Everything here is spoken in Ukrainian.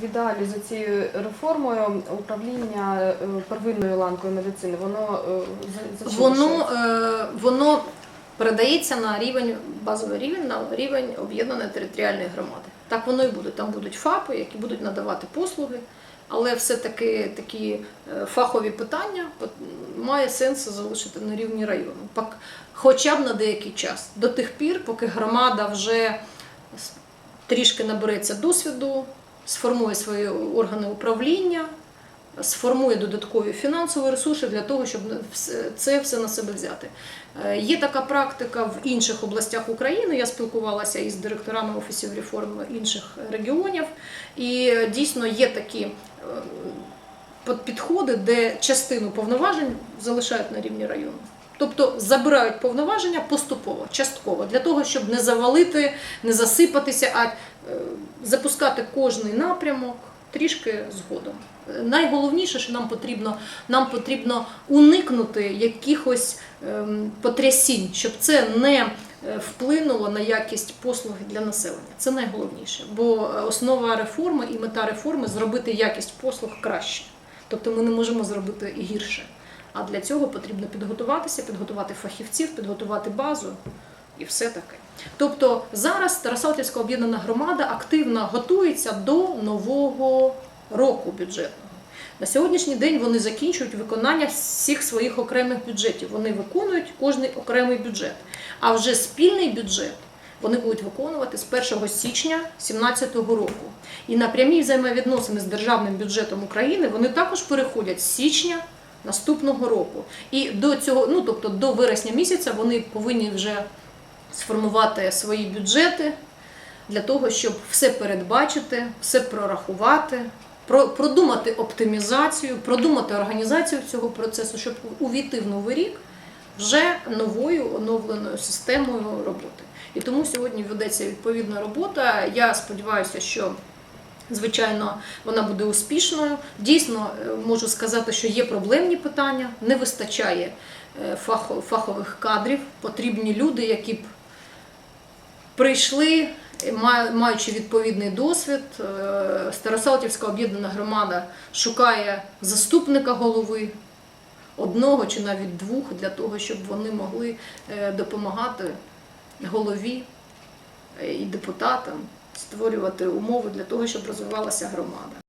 В ідеалі за цією реформою управління е, первинною ланкою медицини, воно е, за, за Воно, е, воно передається на рівень, базовий рівень, на рівень об'єднаної територіальної громади. Так воно і буде. Там будуть ФАПи, які будуть надавати послуги, але все-таки такі е, фахові питання має сенс залишити на рівні району. Хоча б на деякий час, до тих пір, поки громада вже трішки набереться досвіду, сформує свої органи управління, сформує додаткові фінансові ресурси для того, щоб це все на себе взяти. Е, Є така практика в інших областях України. Я спілкувалася із директорами офісів реформи інших регіонів, і е, дійсно є такі е, підходи, де частину повноважень залишають на рівні району. Тобто забирають повноваження поступово, частково, для того, щоб не завалити, не засипатися, а е, запускати кожний напрямок трішки згодом. Найголовніше, що нам потрібно, нам потрібно уникнути якихось ем, потрясінь, щоб це не е, вплинуло на якість послуг для населення. Це найголовніше. Бо е, основа реформи і мета реформи зробити якість послуг краще. Тобто ми не можемо зробити гірше. А для цього потрібно підготуватися, підготувати фахівців, підготувати базу і все таке. Тобто зараз Тарасалтівська об'єднана громада активно готується до нового року бюджетного. На сьогоднішній день вони закінчують виконання всіх своїх окремих бюджетів. Вони виконують кожний окремий бюджет. А вже спільний бюджет вони будуть виконувати з 1 січня 2017 року. І на прямі взаємовідносини з державним бюджетом України вони також переходять з січня наступного року. І до цього, ну тобто до вересня місяця, вони повинні вже сформувати свої бюджети для того, щоб все передбачити, все прорахувати, про- продумати оптимізацію, продумати організацію цього процесу, щоб увійти в новий рік вже новою оновленою системою роботи. І тому сьогодні ведеться відповідна робота. Я сподіваюся, що Звичайно, вона буде успішною. Дійсно, е, можу сказати, що є проблемні питання, не вистачає е, фахових кадрів, потрібні люди, які б прийшли, е, маючи відповідний досвід. Старосалтівська об'єднана громада шукає заступника голови, одного чи навіть двох, для того, щоб вони могли допомагати голові і депутатам створювати умови для того, щоб розвивалася громада.